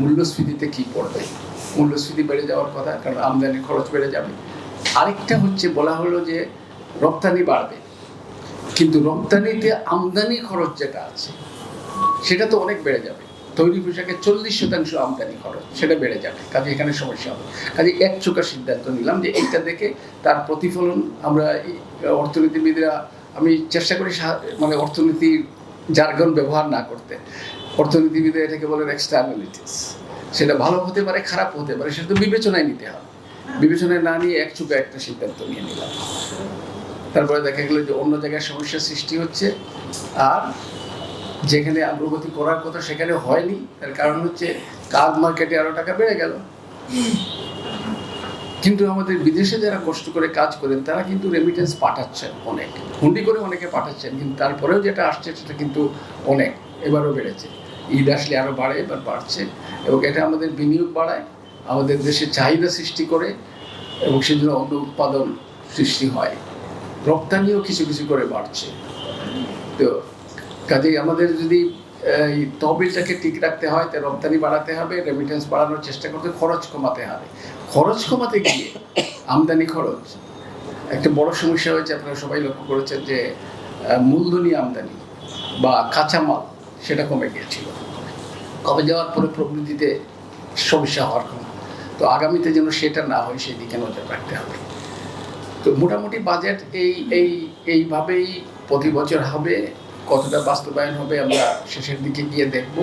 মূল্যস্ফীতিতে কি পড়বে? মূল্যস্ফীতি বেড়ে যাওয়ার কথা, কারণ আমদানি খরচ বেড়ে যাবে। আরেকটা হচ্ছে, বলা হলো যে রপ্তানি বাড়বে। কিন্তু রপ্তানিতে আমদানি খরচ যেটা আছে, সেটা তো অনেক বেড়ে যাবে। তৈরি পোশাকের চল্লিশ শতাংশ আমদানি খরচ, সেটা বেড়ে যাবে। কাজে এখানে সমস্যা হবে। কাজে এক চোখা সিদ্ধান্ত নিলাম যে এইটা দেখে তার প্রতিফলন আমরা অর্থনীতিবিদরা, আমি চেষ্টা করি মানে অর্থনীতির জার্গন ব্যবহার না করতে। অর্থনীতিবিদরা এটাকে বলেন এক্সটার্নালিটিস সেটা ভালো হতে পারে, খারাপ হতে পারে, সেটা তো বিবেচনায় নিতে হবে। বিবেচনায় না নিয়ে এক চোখে একটা সিদ্ধান্ত নিয়ে নিলাম। তারপরে দেখা গেলো যে অন্য জায়গায় সমস্যার সৃষ্টি হচ্ছে, আর যেখানে অগ্রগতি করার কথা সেখানে হয়নি, তার কারণ হচ্ছে কাজ মার্কেটে আরও টাকা বেড়ে গেল। কিন্তু আমাদের বিদেশে যারা কষ্ট করে কাজ করেন, তারা কিন্তু রেমিটেন্স পাঠাচ্ছেন অনেক। হুন্ডি করে অনেকে পাঠাচ্ছেন, কিন্তু তারপরেও যেটা আসছে সেটা কিন্তু অনেক, এবারও বেড়েছে। ঈদ আসলে আরও বাড়ে এবার বাড়ছে এবং এটা আমাদের বিনিয়োগ বাড়ায়, আমাদের দেশে চাহিদা সৃষ্টি করে এবং সেজন্য অন্য উৎপাদন সৃষ্টি হয়। রপ্তানিও কিছু কিছু করে বাড়ছে। তো কাজেই আমাদের যদি, এই তহবিলটাকে ঠিক রাখতে হয়, তো রপ্তানি বাড়াতে হবে রেমিটেন্স বাড়ানোর চেষ্টা করতে খরচ কমাতে হবে। খরচ কমাতে গিয়ে আমদানি খরচ। একটা বড় সমস্যা হয়েছে, আপনারা সবাই লক্ষ্য করেছেন যে মূলধনী আমদানি বা কাঁচামাল সেটা কমে গিয়েছিল। কমে যাওয়ার পরে প্রবৃদ্ধিতে সমস্যা হওয়ার কথা তো আগামীতে যেন সেটা না হয় সেই দিকে নজর রাখতে হবে। তো মোটামুটি বাজেট এই এই, এইভাবেই প্রতি বছর হবে। কতটা বাস্তবায়ন হবে আমরা শেষের দিকে গিয়ে দেখব।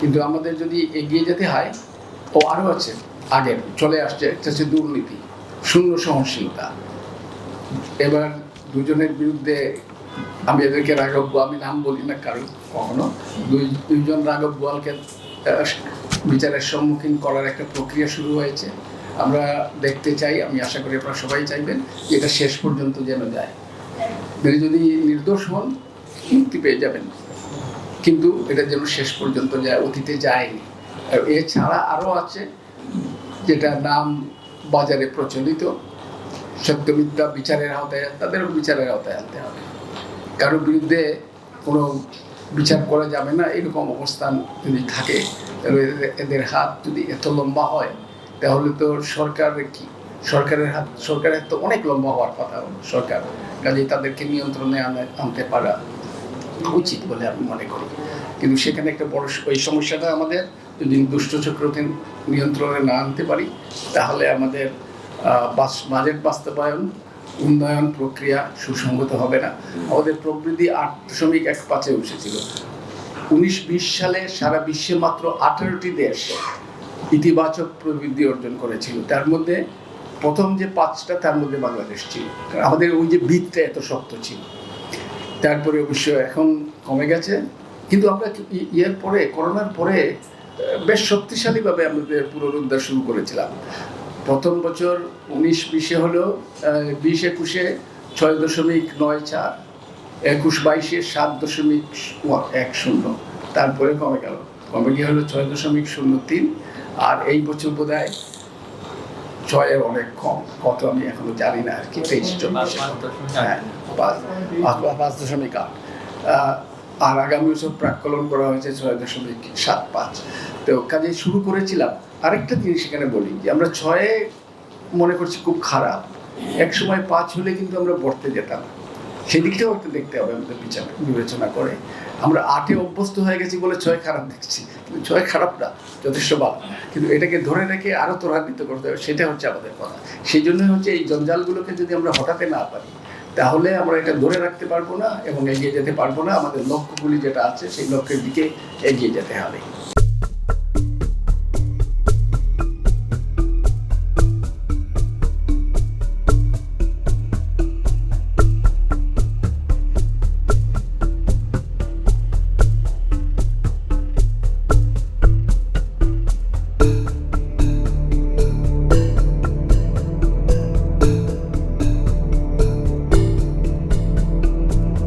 কিন্তু আমাদের যদি এগিয়ে যেতে হয়, ও আরও আছে আগের চলে আসছে একটা হচ্ছে দুর্নীতি, শূন্য সহনশীলতা। এবার দুজনের বিরুদ্ধে আমি এদেরকে রাঘব আমি নাম বলি না, কারণ কখনো দুই দুইজন রাঘব বোয়ালকে বিচারের সম্মুখীন করার একটা প্রক্রিয়া শুরু হয়েছে। আমরা দেখতে চাই, আমি আশা করি আপনারা সবাই চাইবেন এটা শেষ পর্যন্ত যেন যায়। তিনি যদি নির্দোষ হন, মুক্তি পেয়ে যাবেন। কিন্তু এটা যেন শেষ পর্যন্ত যায়, অতীতে যায়নি। এছাড়া আরও আছে, যেটা নাম বাজারে প্রচলিত, সত্যবিদ্যা বিচারের আওতায়, তাদেরও বিচারের আওতায় আনতে হবে। কারোর বিরুদ্ধে কোনো বিচার করা যাবে না, এরকম অবস্থান যদি থাকে এদের- হাত যদি এত লম্বা হয়, তাহলে তো সরকারের কি? সরকারের হাত সরকারের হাত তো অনেক লম্বা হওয়ার কথা, সরকার। কাজেই তাদেরকে নিয়ন্ত্রণে আনা- আনতে পারা উচিত বলে আমি মনে করি। কিন্তু সেখানে একটা বড় ওই সমস্যাটা আমাদের, যদি দুষ্ট চক্রকে নিয়ন্ত্রণে না আনতে পারি, তাহলে আমাদের বাস- বাজেট বাস্তবায়ন উন্নয়ন প্রক্রিয়া সুসংগত হবে না। আমাদের প্রবৃদ্ধি আট দশমিক এক পাঁচে উঠেছিল। উনিশ বিশ সালে সারা বিশ্বে মাত্র আঠারোটি দেশ ইতিবাচক প্রবৃদ্ধি অর্জন করেছিল। তার মধ্যে প্রথম যে পাঁচটা, তার মধ্যে বাংলাদেশ ছিল। আমাদের ওই যে বৃত্তটা এত শক্ত ছিল। তারপরে অবশ্য এখন কমে গেছে। কিন্তু আমরা ইয়ের পরে, করোনার পরে বেশ শক্তিশালীভাবে আমাদের পুনরুদ্ধার শুরু করেছিলাম। প্রথম বছর উনিশ বিশে হলো বিশ একুশে ছয় দশমিক নয় চার, একুশ বাইশে সাত দশমিক এক শূন্য, তারপরে কমে গেল। কমে গিয়ে হলো ছয় দশমিক শূন্য তিন, আর এই বছর বোধ হয় ছয়ের অনেক কম, কত আমি এখনও জানি না আর কি, তেইশ হ্যাঁ পাঁচ দশমিক আট। আর আগামী বছর প্রাক্কলন করা হয়েছে ছয় দশমিক সাত পাঁচ। তো কাজে শুরু করেছিলাম আরেকটা জিনিস এখানে বলি, যে আমরা ছয়ে মনে করছি খুব খারাপ। এক সময় পাঁচ হলে কিন্তু আমরা পড়তে যেতাম। সেদিকটাও একটু দেখতে হবে আমাদের বিচার বিবেচনা করে। আমরা আটে অভ্যস্ত হয়ে গেছি বলে ছয় খারাপ দেখছি। কিন্তু ছয় খারাপ না, যথেষ্ট ভালো। কিন্তু এটাকে ধরে রেখে আরও ত্বরান্বিত করতে হবে, সেটা হচ্ছে আমাদের কথা। সেই জন্যই হচ্ছে এই জঞ্জালগুলোকে যদি আমরা হটাতে না পারি, তাহলে আমরা এটা ধরে রাখতে পারব না এবং এগিয়ে যেতে পারব না। আমাদের লক্ষ্যগুলি যেটা আছে, সেই লক্ষ্যের দিকে এগিয়ে যেতে হবে।